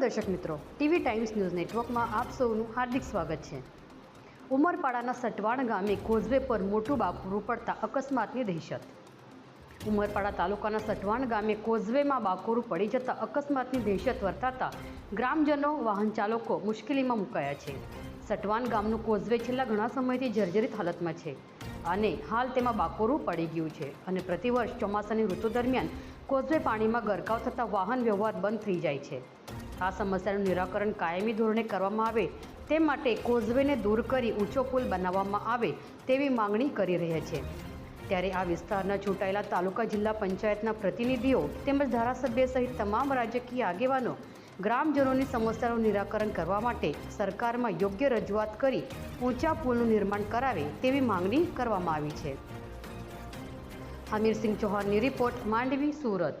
નમસ્કાર દર્શક મિત્રો, ટીવી ટાઈમ્સ ન્યૂઝ નેટવર્કમાં આપ સૌનું હાર્દિક સ્વાગત છે. ઉમરપાડાના સટવાણ ગામે કોઝવે પર મોટું બાકરું પડતા અકસ્માતની દહેશત. ઉમરપાડા તાલુકાના સટવાણ ગામે કોઝવેમાં બાકોરું પડી જતા અકસ્માતની દહેશત વર્તાતા ગ્રામજનો, વાહન ચાલકો મુશ્કેલીમાં મુકાયા છે. સટવાન ગામનું કોઝવે છેલ્લા ઘણા સમયથી જર્જરિત હાલતમાં છે અને હાલ તેમાં બાકોરું પડી ગયું છે અને પ્રતિવર્ષ ચોમાસાની ઋતુ દરમિયાન કોઝવે પાણીમાં ગરકાવ થતાં વાહન વ્યવહાર બંધ થઈ જાય છે. આ સમસ્યાનું નિરાકરણ કાયમી ધોરણે કરવામાં આવે તે માટે કોઝવેને દૂર કરી ઊંચો પુલ બનાવવામાં આવે તેવી માંગણી કરી રહ્યા છે. ત્યારે આ વિસ્તારના ચૂંટાયેલા તાલુકા જિલ્લા પંચાયતના પ્રતિનિધિઓ તેમજ ધારાસભ્ય સહિત તમામ રાજકીય આગેવાનો ગ્રામજનોની સમસ્યાનું નિરાકરણ કરવા માટે સરકારમાં યોગ્ય રજૂઆત કરી ઊંચા પુલનું નિર્માણ કરાવે તેવી માંગણી કરવામાં આવી છે. હમીરસિંહ ચૌહાણની રિપોર્ટ માંડવી, સુરત.